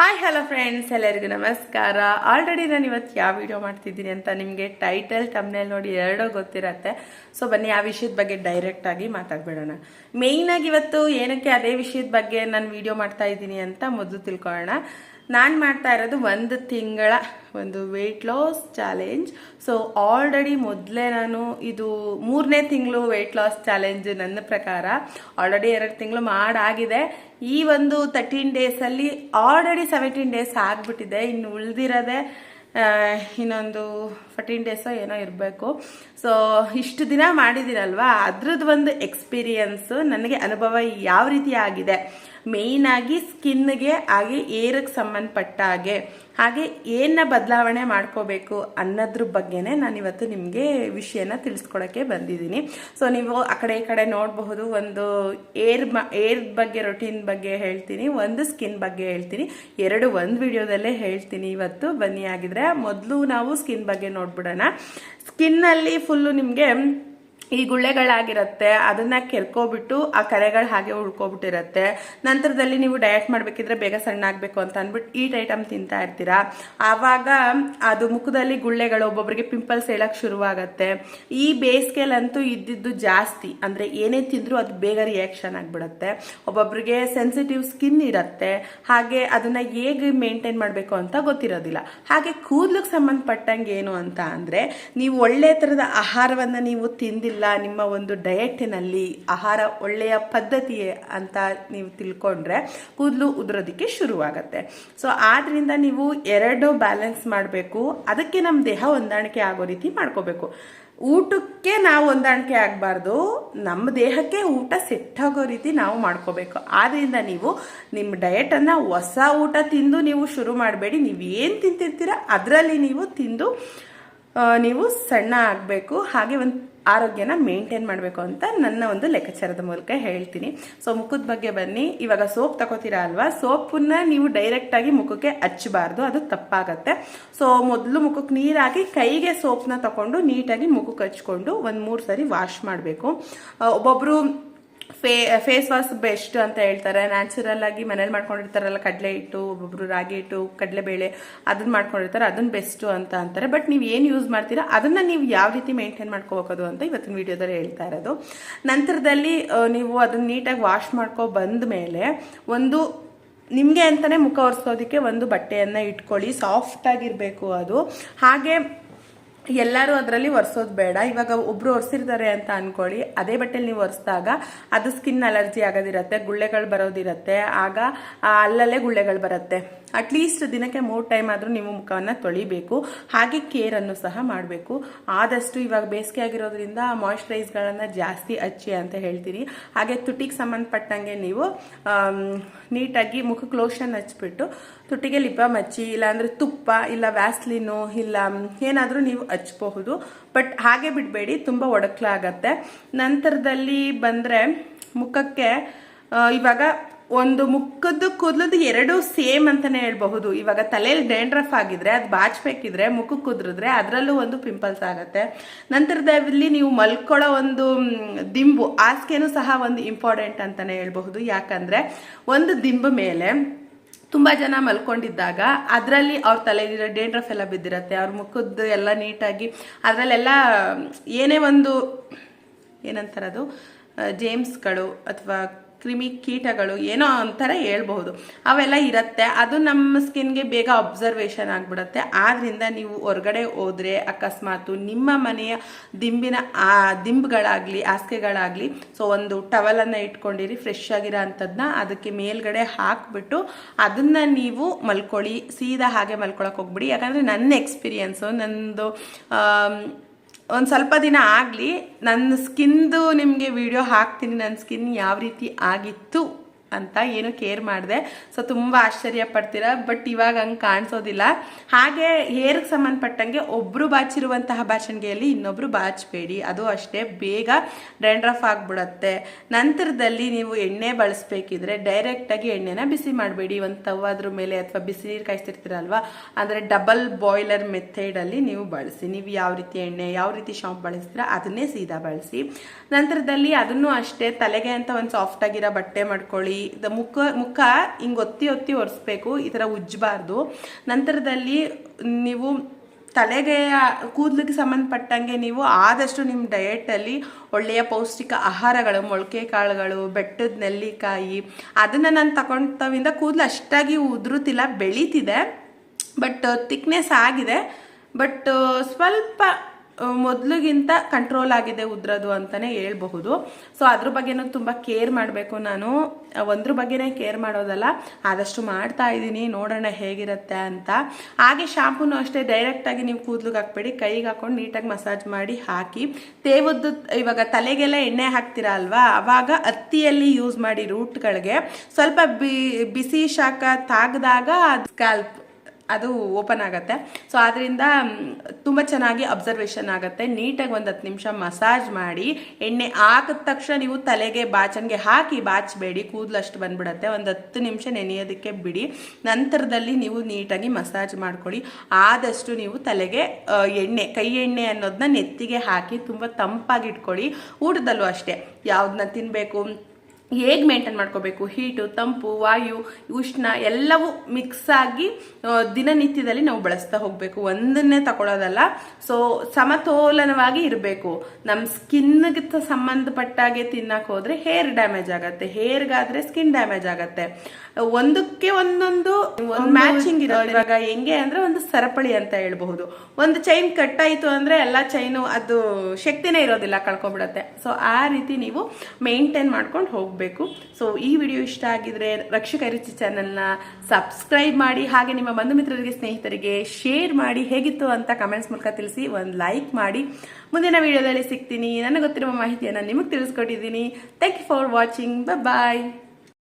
Hi hello friends ಎಲ್ಲರಿಗೂ ನಮಸ್ಕಾರ. Already ನಾನು ಇವತ್ತು ಯಾವ ವಿಡಿಯೋ ಮಾಡ್ತಿದ್ದೀನಿ ಅಂತ ನಿಮಗೆ ಟೈಟಲ್ ತಮ್ಮನೇಲಿ ನೋಡಿ ಎರಡೋ ಗೊತ್ತಿರತ್ತೆ. ಸೊ ಬನ್ನಿ, ಆ ವಿಷಯದ ಬಗ್ಗೆ ಡೈರೆಕ್ಟ್ ಆಗಿ ಮಾತಾಡ್ಬಿಡೋಣ. ಮೇಯ್ನಾಗಿ ಇವತ್ತು ಏನಕ್ಕೆ ಅದೇ ವಿಷಯದ ಬಗ್ಗೆ ನಾನು ವಿಡಿಯೋ ಮಾಡ್ತಾ ಇದ್ದೀನಿ ಅಂತ ಮೊದಲು ತಿಳ್ಕೊಳ್ಳೋಣ. ನಾನು ಮಾಡ್ತಾ ಇರೋದು ಒಂದು ತಿಂಗಳ ಒಂದು weight loss challenge so already ಮೊದಲೇ ನಾನು ಇದು ಮೂರನೇ ತಿಂಗಳು ವೆಯ್ಟ್ ಲಾಸ್ ಚಾಲೆಂಜ್ ನನ್ನ ಪ್ರಕಾರ ಆಲ್ರೆಡಿ ಎರಡು ತಿಂಗಳು ಮಾಡಾಗಿದೆ. ಈ ಒಂದು ತರ್ಟೀನ್ ಡೇಸಲ್ಲಿ ಆಲ್ರೆಡಿ ಸೆವೆಂಟೀನ್ ಡೇಸ್ ಆಗಿಬಿಟ್ಟಿದೆ. ಇನ್ನು ಉಳಿದಿರೋದೆ ಇನ್ನೊಂದು ಫೋರ್ಟೀನ್ ಡೇಸೋ ಏನೋ ಇರಬೇಕು. ಸೊ ಇಷ್ಟು ದಿನ ಮಾಡಿದ್ದೀರಲ್ವಾ? ಅದ್ರದ್ದು ಒಂದು ಎಕ್ಸ್ಪೀರಿಯನ್ಸು ನನಗೆ ಅನುಭವ ಯಾವ ರೀತಿ ಆಗಿದೆ? ಮೇಯ್ನ್ ಆಗಿ ಸ್ಕಿನ್ಗೆ ಹಾಗೆ ಏರಕ್ಕೆ ಸಂಬಂಧಪಟ್ಟ ಹಾಗೆ. ಹಾಗೆ ಏನ ಬದಲಾವಣೆ ಮಾಡ್ಕೋಬೇಕು ಅನ್ನೋದ್ರ ಬಗ್ಗೆನೇ ನಾನು ಇವತ್ತು ನಿಮಗೆ ವಿಷಯನ ತಿಳಿಸ್ಕೊಳಕ್ಕೆ ಬಂದಿದ್ದೀನಿ. ಸೊ ನೀವು ಆ ಕಡೆ ಈ ಕಡೆ ನೋಡಬಹುದು, ಒಂದು ಏರ್ ಏರ್ ಬಗ್ಗೆ ರೊಟೀನ್ ಬಗ್ಗೆ ಹೇಳ್ತೀನಿ, ಒಂದು ಸ್ಕಿನ್ ಬಗ್ಗೆ ಹೇಳ್ತೀನಿ. ಎರಡು ಒಂದು ವಿಡಿಯೋದಲ್ಲೇ ಹೇಳ್ತೀನಿ ಇವತ್ತು. ಬನ್ನಿ ಆಗಿದ್ರೆ ಮೊದಲು ನಾವು ಸ್ಕಿನ್ ಬಗ್ಗೆ ನೋಡ್ಬಿಡೋಣ. ಸ್ಕಿನ್ನಲ್ಲಿ ಫುಲ್ಲು ನಿಮಗೆ ಈ ಗುಳ್ಳೆಗಳಾಗಿರುತ್ತೆ, ಅದನ್ನ ಕೆರ್ಕೋಬಿಟ್ಟು ಆ ಕರೆಗಳು ಹಾಗೆ ಉಳ್ಕೊಬಿಟ್ಟಿರತ್ತೆ. ನಂತರದಲ್ಲಿ ನೀವು ಡಯಟ್ ಮಾಡಬೇಕಿದ್ರೆ ಬೇಗ ಸಣ್ಣ ಆಗಬೇಕು ಅಂತ ಅಂದ್ಬಿಟ್ಟು ಈಟ್ ಐಟಮ್ ತಿಂತಾ ಇರ್ತೀರಾ? ಆವಾಗ ಅದು ಮುಖದಲ್ಲಿ ಗುಳ್ಳೆಗಳು ಒಬ್ಬೊಬ್ಬರಿಗೆ ಪಿಂಪಲ್ಸ್ ಹೇಳಕ್ ಶುರುವಾಗತ್ತೆ. ಈ ಬೇಸಿಗೆಲಂತೂ ಇದ್ದಿದ್ದು ಜಾಸ್ತಿ. ಅಂದ್ರೆ ಏನೇ ತಿಂದರೂ ಅದು ಬೇಗ ರಿಯಾಕ್ಷನ್ ಆಗಿಬಿಡುತ್ತೆ. ಒಬ್ಬೊಬ್ಬರಿಗೆ ಸೆನ್ಸಿಟಿವ್ ಸ್ಕಿನ್ ಇರುತ್ತೆ. ಹಾಗೆ ಅದನ್ನ ಹೇಗೆ ಮೇಂಟೈನ್ ಮಾಡಬೇಕು ಅಂತ ಗೊತ್ತಿರೋದಿಲ್ಲ. ಹಾಗೆ ಕೂದಲಿಗೆ ಸಂಬಂಧಪಟ್ಟಂಗೆ ಏನು ಅಂತ ಅಂದ್ರೆ, ನೀವು ಒಳ್ಳೆ ಥರದ ಆಹಾರವನ್ನ ನೀವು ತಿಂದಿಲ್ಲ ನಿಮ್ಮ ಒಂದು ಡಯೆಟ್ನಲ್ಲಿ ಆಹಾರ ಒಳ್ಳೆಯ ಪದ್ಧತಿ ಅಂತ ನೀವು ತಿಳ್ಕೊಂಡ್ರೆ ಕೂದಲು ಉದುರೋದಕ್ಕೆ ಶುರುವಾಗತ್ತೆ. ಸೊ ಆದ್ರಿಂದ ನೀವು ಎರಡು ಬ್ಯಾಲೆನ್ಸ್ ಮಾಡಬೇಕು. ಅದಕ್ಕೆ ನಮ್ಮ ದೇಹ ಹೊಂದಾಣಿಕೆ ಆಗೋ ರೀತಿ ಮಾಡ್ಕೋಬೇಕು. ಊಟಕ್ಕೆ ನಾವು ಹೊಂದಾಣಿಕೆ ಆಗಬಾರ್ದು. ನಮ್ಮ ದೇಹಕ್ಕೆ ಊಟ ಸೆಟ್ ಆಗೋ ರೀತಿ ನಾವು ಮಾಡ್ಕೋಬೇಕು. ಆದ್ರಿಂದ ನೀವು ನಿಮ್ಮ ಡಯೆಟನ್ನು ಹೊಸ ಊಟ ತಿಂದು ನೀವು ಶುರು ಮಾಡಬೇಡಿ. ನೀವು ಏನು ತಿಂತಿರ್ತೀರ ಅದರಲ್ಲಿ ನೀವು ತಿಂದು ನೀವು ಸಣ್ಣ ಆಗಬೇಕು, ಹಾಗೆ ಒಂದು ಆರೋಗ್ಯನ ಮೇಂಟೈನ್ ಮಾಡಬೇಕು ಅಂತ ನನ್ನ ಒಂದು ಲೆಕ್ಕಾಚಾರದ ಮೂಲಕ ಹೇಳ್ತೀನಿ. ಸೊ ಮುಖದ ಬಗ್ಗೆ ಬನ್ನಿ. ಇವಾಗ ಸೋಪ್ ತಗೋತೀರಾ ಅಲ್ವಾ? ಸೋಪನ್ನ ನೀವು ಡೈರೆಕ್ಟ್ ಆಗಿ ಮುಖಕ್ಕೆ ಹಚ್ಚಬಾರ್ದು, ಅದು ತಪ್ಪಾಗತ್ತೆ. ಸೊ ಮೊದಲು ಮುಖಕ್ಕೆ ನೀರಾಗಿ ಕೈಗೆ ಸೋಪ್ನ ತಗೊಂಡು ನೀಟಾಗಿ ಮುಖಕ್ಕೆ ಹಚ್ಕೊಂಡು ಒಂದು ಮೂರು ಸರಿ ವಾಶ್ ಮಾಡಬೇಕು. ಒಬ್ಬೊಬ್ರು ಫೇ ಫೇಸ್ ವಾಶ್ ಬೆಸ್ಟ್ ಅಂತ ಹೇಳ್ತಾರೆ. ನ್ಯಾಚುರಲ್ ಆಗಿ ಮನೇಲಿ ಮಾಡ್ಕೊಂಡಿರ್ತಾರಲ್ಲ, ಕಡಲೆ ಹಿಟ್ಟು, ಒಬ್ಬೊಬ್ರು ರಾಗಿ ಹಿಟ್ಟು, ಕಡಲೆಬೇಳೆ ಅದನ್ನ ಮಾಡ್ಕೊಂಡಿರ್ತಾರೆ. ಅದನ್ನ ಬೆಸ್ಟು ಅಂತ ಅಂತಾರೆ. ಬಟ್ ನೀವು ಏನು ಯೂಸ್ ಮಾಡ್ತೀರಾ, ಅದನ್ನ ನೀವು ಯಾವ ರೀತಿ ಮೇಂಟೈನ್ ಮಾಡ್ಕೋಬೇಕು ಅಂತ ಇವತ್ತಿನ ವಿಡಿಯೋದಲ್ಲಿ ಹೇಳ್ತಾ ಇರೋದು. ನಂತರದಲ್ಲಿ ನೀವು ಅದನ್ನ ನೀಟಾಗಿ ವಾಶ್ ಮಾಡ್ಕೊ ಬಂದ ಮೇಲೆ ಒಂದು ನಿಮಗೆ ಅಂತಲೇ ಮುಖ ಒರೆಸೋದಕ್ಕೆ ಒಂದು ಬಟ್ಟೆಯನ್ನು ಇಟ್ಕೊಳ್ಳಿ. ಸಾಫ್ಟ್ ಆಗಿರಬೇಕು ಅದು. ಹಾಗೆ ಎಲ್ಲರೂ ಅದರಲ್ಲಿ ಒರೆಸೋದು ಬೇಡ. ಇವಾಗ ಒಬ್ರು ಒರೆಸಿರ್ತಾರೆ ಅಂತ ಅನ್ಕೊಳ್ಳಿ. ಅದೇ ಬಟ್ಟೆಲಿ ನೀವು ಒರೆಸಿದಾಗ ಅದು ಸ್ಕಿನ್ ಅಲರ್ಜಿ ಆಗೋದಿರತ್ತೆ, ಗುಳ್ಳೆಗಳು ಬರೋದಿರತ್ತೆ. ಆಗ ಅಲ್ಲಲ್ಲೇ ಗುಳ್ಳೆಗಳು ಬರುತ್ತೆ. ಅಟ್ಲೀಸ್ಟ್ ದಿನಕ್ಕೆ ಮೂರು ಟೈಮ್ ಆದರೂ ನೀವು ಮುಖವನ್ನು ತೊಳಿಬೇಕು. ಹಾಗೆ ಕೇರನ್ನು ಸಹ ಮಾಡಬೇಕು. ಆದಷ್ಟು ಇವಾಗ ಬೇಸಿಗೆ ಆಗಿರೋದ್ರಿಂದ ಮಾಯಿಶ್ಚರೈಸ್ಗಳನ್ನು ಜಾಸ್ತಿ ಹಚ್ಚಿ ಅಂತ ಹೇಳ್ತೀನಿ. ಹಾಗೆ ತುಟಿಗೆ ಸಂಬಂಧಪಟ್ಟಂಗೆ ನೀವು ನೀಟಾಗಿ ಮುಖ ಕ್ಲೋಷನ್ ಹಚ್ಬಿಟ್ಟು ತುಟಿಗೆ ಲಿಪ್ ಮಚ್ಚಿ ಇಲ್ಲಾಂದ್ರೆ ತುಪ್ಪ, ಇಲ್ಲ ವ್ಯಾಸ್ಲಿನು ಇಲ್ಲ, ಏನಾದರೂ ನೀವು ಹಚ್ಬಹುದು. ಬಟ್ ಹಾಗೆ ಬಿಡಬೇಡಿ, ತುಂಬ ಒಡಕ್ಲಾಗತ್ತೆ. ನಂತರದಲ್ಲಿ ಬಂದರೆ ಮುಖಕ್ಕೆ ಇವಾಗ ಒಂದು ಮುಖದ್ದು ಕುದ್ಲದ್ದು ಎರಡು ಸೇಮ್ ಅಂತಾನೆ ಹೇಳ್ಬಹುದು. ಇವಾಗ ತಲೆಯಲ್ಲಿ ಡ್ಯಾಂಡ್ರಫ್ ಆಗಿದ್ರೆ, ಅದು ಬಾಚ್ಬೇಕಿದ್ರೆ ಮುಖಕ್ಕೆ ಕುದ್ರಿದ್ರೆ ಅದರಲ್ಲೂ ಒಂದು ಪಿಂಪಲ್ಸ್ ಆಗುತ್ತೆ. ನಂತರದಲ್ಲಿ ನೀವು ಮಲ್ಕೊಳ್ಳೋ ಒಂದು ದಿಂಬು ಹಾಸಿಗೆನೂ ಸಹ ಒಂದು ಇಂಪಾರ್ಟೆಂಟ್ ಅಂತಾನೆ ಹೇಳ್ಬಹುದು. ಯಾಕಂದ್ರೆ ಒಂದು ದಿಂಬು ಮೇಲೆ ತುಂಬಾ ಜನ ಮಲ್ಕೊಂಡಿದ್ದಾಗ ಅದರಲ್ಲಿ ಅವ್ರ ತಲೆಗಿರೋ ಡೇಂಡ್ರಫ್ ಎಲ್ಲ ಬಿದ್ದಿರತ್ತೆ, ಅವ್ರ ಮುಖದ್ದು ಎಲ್ಲ ನೀಟಾಗಿ, ಅದರಲ್ಲೆಲ್ಲ, ಏನೇ ಒಂದು, ಏನಂತಾರದು ಜೇಮ್ಸ್ಗಳು ಅಥವಾ ಕ್ರಿಮಿ ಕೀಟಗಳು ಏನೋ ಒಂಥರ ಹೇಳ್ಬಹುದು. ಅವೆಲ್ಲ ಇರುತ್ತೆ. ಅದು ನಮ್ಮ ಸ್ಕಿನ್ಗೆ ಬೇಗ ಅಬ್ಸರ್ವೇಷನ್ ಆಗಿಬಿಡುತ್ತೆ. ಆದ್ರಿಂದ ನೀವು ಹೊರಗಡೆ ಹೋದ್ರೆ ಅಕಸ್ಮಾತು ನಿಮ್ಮ ಮನೆಯ ದಿಂಬಿನ ಆ ದಿಂಬುಗಳಾಗ್ಲಿ ಹಾಸಿಗೆಗಳಾಗ್ಲಿ ಸೊ ಒಂದು ಟವಲನ್ನು ಇಟ್ಕೊಂಡಿರಿ ಫ್ರೆಶ್ ಆಗಿರೋ ಅಂಥದ್ದನ್ನ ಅದಕ್ಕೆ ಮೇಲ್ಗಡೆ ಹಾಕ್ಬಿಟ್ಟು ಅದನ್ನ ನೀವು ಮಲ್ಕೊಳ್ಳಿ. ಸೀದಾ ಹಾಗೆ ಮಲ್ಕೊಳಕ್ ಹೋಗ್ಬಿಡಿ. ಯಾಕಂದ್ರೆ ನನ್ನ ಎಕ್ಸ್ಪೀರಿಯನ್ಸು ನಂದು ಆಮ್, ಒಂದು ಸ್ವಲ್ಪ ದಿನ ಆಗಲಿ ನನ್ನ ಸ್ಕಿನ್ದು ನಿಮಗೆ ವಿಡಿಯೋ ಹಾಕ್ತೀನಿ ನನ್ನ ಸ್ಕಿನ್ ಯಾವ ರೀತಿ ಆಗಿತ್ತು? ಅಂತ ಏನು ಕೇರ್ ಮಾಡಿದೆ. ಸೊ ತುಂಬ ಆಶ್ಚರ್ಯ ಪಡ್ತೀರಾ? ಬಟ್ ಇವಾಗ ಹಂಗೆ ಕಾಣಿಸೋದಿಲ್ಲ. ಹಾಗೆ ಹೇರ್ಗೆ ಸಂಬಂಧಪಟ್ಟಂಗೆ ಒಬ್ಬರು ಬಾಚಿರುವಂತಹ ಬಾಚಣಿಗೆಯಲ್ಲಿ ಇನ್ನೊಬ್ರು ಬಾಚಬೇಡಿ. ಅದು ಅಷ್ಟೇ. ಬೇಗ ಡ್ಯಾಂಡ್ರಫ್ ಆಗಿಬಿಡತ್ತೆ. ನಂತರದಲ್ಲಿ ನೀವು ಎಣ್ಣೆ ಬಳಸಬೇಕಿದ್ರೆ ಡೈರೆಕ್ಟಾಗಿ ಎಣ್ಣೆನ ಬಿಸಿ ಮಾಡಬೇಡಿ. ಒಂದು ತವಾದ್ರ ಮೇಲೆ ಅಥವಾ ಬಿಸಿ ನೀರು ಕಾಯಿಸ್ತಿರ್ತೀರಲ್ವಾ? ಅಂದರೆ ಡಬಲ್ ಬಾಯ್ಲರ್ ಮೆಥಡಲ್ಲಿ ನೀವು ಬಳಸಿ. ನೀವು ಯಾವ ರೀತಿ ಎಣ್ಣೆ, ಯಾವ ರೀತಿ ಶಾಂಪ್ ಬಳಸ್ತೀರ ಅದನ್ನೇ ಸೀದಾ ಬಳಸಿ. ನಂತರದಲ್ಲಿ ಅದನ್ನು ಅಷ್ಟೇ ತಲೆಗೆ ಅಂತ ಒಂದು ಸಾಫ್ಟ್ ಆಗಿರೋ ಬಟ್ಟೆ ಮಾಡ್ಕೊಳ್ಳಿ. ದ ಮುಖ ಮುಖ ಹಿಂಗೆ ಒತ್ತಿ ಒತ್ತಿ ಒರೆಸ್ಬೇಕು, ಈ ಥರ ಉಜ್ಜಬಾರ್ದು. ನಂತರದಲ್ಲಿ ನೀವು ತಲೆಗೆ ಕೂದಲಿಗೆ ಸಂಬಂಧಪಟ್ಟಂಗೆ ನೀವು ಆದಷ್ಟು ನಿಮ್ಮ ಡಯೆಟಲ್ಲಿ ಒಳ್ಳೆಯ ಪೌಷ್ಟಿಕ ಆಹಾರಗಳು, ಮೊಳಕೆ ಕಾಳುಗಳು, ಬೆಟ್ಟದ ನೆಲ್ಲಿಕಾಯಿ, ಅದನ್ನು ನಾನು ತಗೊಂಡವಿಂದ ಕೂದಲು ಅಷ್ಟಾಗಿ ಉದುರುತ್ತಿಲ್ಲ ಬೆಳೀತಿದೆ. ಬಟ್ ತಿಕ್ನೆಸ್ ಆಗಿದೆ. ಬಟ್ ಸ್ವಲ್ಪ ಮೊದಲಿಗಿಂತ ಕಂಟ್ರೋಲ್ ಆಗಿದೆ ಉದ್ರದು ಅಂತಲೇ ಹೇಳ್ಬಹುದು. ಸೊ ಅದ್ರ ಬಗ್ಗೆನೂ ತುಂಬ ಕೇರ್ ಮಾಡಬೇಕು ನಾನು. ಒಂದ್ರ ಬಗ್ಗೆನೇ ಕೇರ್ ಮಾಡೋದಲ್ಲ, ಆದಷ್ಟು ಮಾಡ್ತಾ ಇದ್ದೀನಿ, ನೋಡೋಣ ಹೇಗಿರುತ್ತೆ ಅಂತ. ಹಾಗೆ ಶಾಂಪೂನು ಅಷ್ಟೇ ಡೈರೆಕ್ಟಾಗಿ ನೀವು ಕೂದಲಿಗೆ ಹಾಕ್ಬೇಡಿ, ಕೈಗೆ ಹಾಕೊಂಡು ನೀಟಾಗಿ ಮಸಾಜ್ ಮಾಡಿ ಹಾಕಿ. ತೇವದ್ದು, ಇವಾಗ ತಲೆಗೆಲ್ಲ ಎಣ್ಣೆ ಹಾಕ್ತೀರಾ ಅಲ್ವಾ? ಅವಾಗ ಹತ್ತಿಯಲ್ಲಿ ಯೂಸ್ ಮಾಡಿ ರೂಟ್ಗಳಿಗೆ ಸ್ವಲ್ಪ ಬಿಸಿ ಶಾಖ ತಾಗದಾಗ ಅದು ಸ್ಕ್ಯಾಲ್ಪ್ ಅದು ಓಪನ್ ಆಗುತ್ತೆ. ಸೊ ಅದರಿಂದ ತುಂಬ ಚೆನ್ನಾಗಿ ಅಬ್ಸರ್ವೇಷನ್ ಆಗುತ್ತೆ. ನೀಟಾಗಿ ಒಂದು ಹತ್ತು ನಿಮಿಷ ಮಸಾಜ್ ಮಾಡಿ, ಎಣ್ಣೆ ಹಾಕಿದ ತಕ್ಷಣ ನೀವು ತಲೆಗೆ ಬಾಚನ್ಗೆ ಹಾಕಿ, ಬಾಚಬೇಡಿ, ಕೂದಲು ಬಂದ್ಬಿಡತ್ತೆ. ಒಂದು ಹತ್ತು ನಿಮಿಷ ನೆನೆಯೋದಕ್ಕೆ ಬಿಡಿ. ನಂತರದಲ್ಲಿ ನೀವು ನೀಟಾಗಿ ಮಸಾಜ್ ಮಾಡ್ಕೊಳ್ಳಿ. ಆದಷ್ಟು ನೀವು ತಲೆಗೆ ಎಣ್ಣೆ, ಕೈ ಎಣ್ಣೆ ಅನ್ನೋದನ್ನ ನೆತ್ತಿಗೆ ಹಾಕಿ ತುಂಬ ತಂಪಾಗಿ ಇಟ್ಕೊಳ್ಳಿ ಊಟದಲ್ಲೂ ಅಷ್ಟೇ. ಯಾವ್ದನ್ನ ತಿನ್ನಬೇಕು ಹೇಗೆ ಮೇಂಟೈನ್ ಮಾಡ್ಕೋಬೇಕು? ಹೀಟು ತಂಪು ವಾಯು ಉಷ್ಣ ಎಲ್ಲವೂ ಮಿಕ್ಸ್ ಆಗಿ ದಿನನಿತ್ಯದಲ್ಲಿ ನಾವು ಬಳಸ್ತಾ ಹೋಗಬೇಕು. ಒಂದನ್ನೇ ತಗೊಳ್ಳೋದಲ್ಲ ಸೊ ಸಮತೋಲನವಾಗಿ ಇರಬೇಕು. ನಮ್ಮ ಸ್ಕಿನ್ಗೆ ಸಂಬಂಧಪಟ್ಟಾಗೆ ತಿನ್ನಕ್ಕೆ ಹೋದರೆ ಹೇರ್ ಡ್ಯಾಮೇಜ್ ಆಗುತ್ತೆ. ಹೇರ್ಗಾದರೆ ಸ್ಕಿನ್ ಡ್ಯಾಮೇಜ್ ಆಗುತ್ತೆ. ಒಂದಕ್ಕೆ ಒಂದೊಂದು ಒಂದು ಮ್ಯಾಚಿಂಗ್ ಇರೋದು ಇವಾಗ ಹೆಂಗೆ ಅಂದರೆ ಒಂದು ಸರಪಳಿ ಅಂತ ಹೇಳ್ಬಹುದು. ಒಂದು ಚೈನ್ ಕಟ್ ಆಯಿತು ಅಂದರೆ ಎಲ್ಲ ಚೈನು ಅದು ಶಕ್ತಿನೇ ಇರೋದಿಲ್ಲ ಕಳ್ಕೊಬಿಡುತ್ತೆ ಸೊ ಆ ರೀತಿ ನೀವು ಮೇಂಟೈನ್ ಮಾಡ್ಕೊಂಡು ಹೋಗಬೇಕು. ಸೊ ಈ ವಿಡಿಯೋ ಇಷ್ಟ ಆಗಿದ್ರೆ ರಕ್ಷಕ ರುಚಿ ಚಾನೆಲ್ನ ಸಬ್ಸ್ಕ್ರೈಬ್ ಮಾಡಿ, ಹಾಗೆ ನಿಮ್ಮ ಬಂಧು ಮಿತ್ರರಿಗೆ, ಸ್ನೇಹಿತರಿಗೆ ಶೇರ್ ಮಾಡಿ ಹೇಗಿತ್ತು ಅಂತ ಕಮೆಂಟ್ಸ್ ಮೂಲಕ ತಿಳಿಸಿ ಒಂದು ಲೈಕ್ ಮಾಡಿ. ಮುಂದಿನ ವಿಡಿಯೋದಲ್ಲಿ ಸಿಗ್ತೀನಿ. ನನಗೆ ಗೊತ್ತಿರುವ ಮಾಹಿತಿಯನ್ನು ನಿಮಗೆ ತಿಳಿಸ್ಕೊಟ್ಟಿದ್ದೀನಿ. Thank you for watching bye